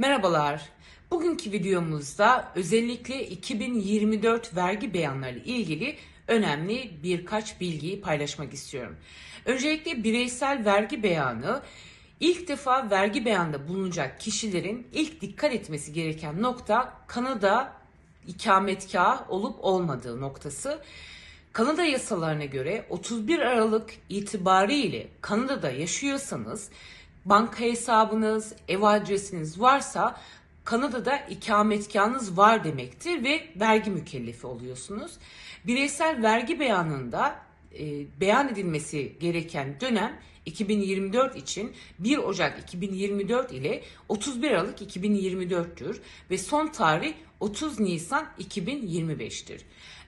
Merhabalar. Bugünkü videomuzda özellikle 2024 vergi beyanları ile ilgili önemli birkaç bilgiyi paylaşmak istiyorum. Öncelikle bireysel vergi beyanı ilk defa vergi beyanında bulunacak kişilerin ilk dikkat etmesi gereken nokta Kanada ikametgah olup olmadığı noktası. Kanada yasalarına göre 31 Aralık itibariyle Kanada'da yaşıyorsanız banka hesabınız, ev adresiniz varsa Kanada'da ikametgahınız var demektir ve vergi mükellefi oluyorsunuz. Bireysel vergi beyanında e, beyan edilmesi gereken dönem 2024 için 1 Ocak 2024 ile 31 Aralık 2024'tür ve son tarih 30 Nisan 2025'tir.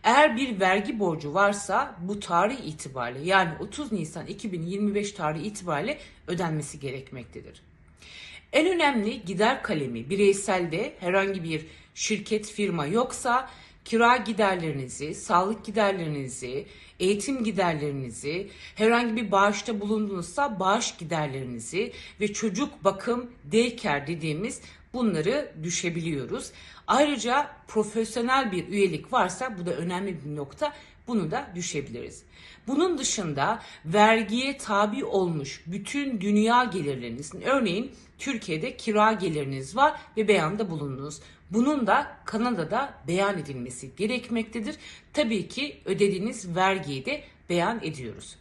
Eğer bir vergi borcu varsa bu tarih itibariyle yani 30 Nisan 2025 tarihi itibariyle ödenmesi gerekmektedir. En önemli gider kalemi bireyselde herhangi bir şirket firma yoksa kira giderlerinizi, sağlık giderlerinizi, eğitim giderlerinizi, herhangi bir bağışta bulundunuzsa bağış giderlerinizi ve çocuk bakım daycare dediğimiz bunları düşebiliyoruz. Ayrıca profesyonel bir üyelik varsa bu da önemli bir nokta. Bunu da düşebiliriz. Bunun dışında vergiye tabi olmuş bütün dünya gelirlerinizin örneğin Türkiye'de kira geliriniz var ve beyanda bulundunuz. Bunun da Kanada'da beyan edilmesi gerekmektedir. Tabii ki ödediğiniz vergiyi de beyan ediyoruz.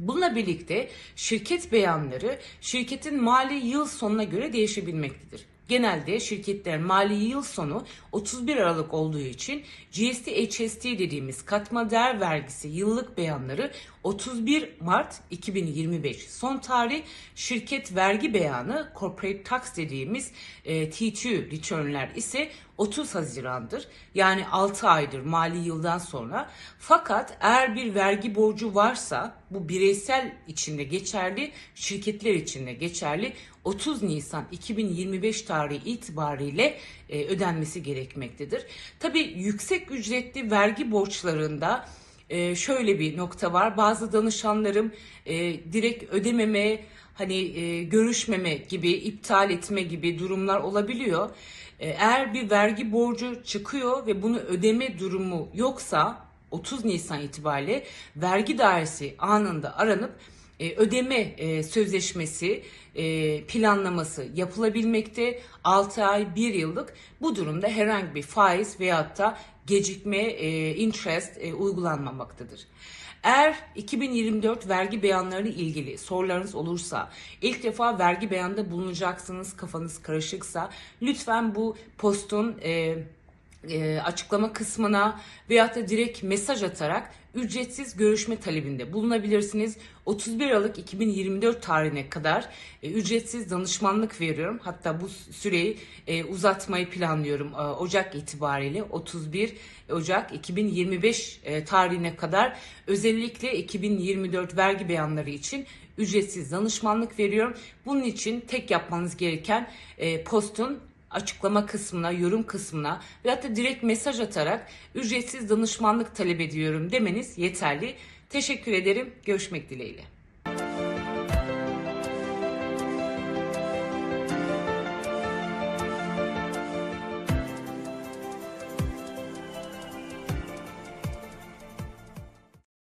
Bununla birlikte şirket beyanları şirketin mali yıl sonuna göre değişebilmektedir. Genelde şirketler mali yıl sonu 31 Aralık olduğu için GST HST dediğimiz katma değer vergisi yıllık beyanları 31 Mart 2025 son tarih şirket vergi beyanı corporate tax dediğimiz e, T2 return'ler ise 30 Haziran'dır. Yani 6 aydır mali yıldan sonra. Fakat eğer bir vergi borcu varsa bu bireysel içinde geçerli, şirketler içinde geçerli 30 Nisan 2025 tarihi itibariyle e, ödenmesi gerekmektedir. Tabii yüksek ücretli vergi borçlarında e, şöyle bir nokta var. Bazı danışanlarım e, direkt ödememe, hani e, görüşmeme gibi, iptal etme gibi durumlar olabiliyor. E, eğer bir vergi borcu çıkıyor ve bunu ödeme durumu yoksa 30 Nisan itibariyle vergi dairesi anında aranıp e, ödeme e, sözleşmesi e, planlaması yapılabilmekte 6 ay 1 yıllık bu durumda herhangi bir faiz veyahut da gecikme e, interest e, uygulanmamaktadır. Eğer 2024 vergi beyanlarını ilgili sorularınız olursa, ilk defa vergi beyanında bulunacaksınız, kafanız karışıksa lütfen bu postun e, e, açıklama kısmına veyahut da direkt mesaj atarak ücretsiz görüşme talebinde bulunabilirsiniz. 31 Aralık 2024 tarihine kadar e, ücretsiz danışmanlık veriyorum. Hatta bu süreyi e, uzatmayı planlıyorum e, Ocak itibariyle 31 Ocak 2025 e, tarihine kadar özellikle 2024 vergi beyanları için ücretsiz danışmanlık veriyorum. Bunun için tek yapmanız gereken e, postun açıklama kısmına, yorum kısmına veyahut da direkt mesaj atarak ücretsiz danışmanlık talep ediyorum demeniz yeterli. Teşekkür ederim. Görüşmek dileğiyle.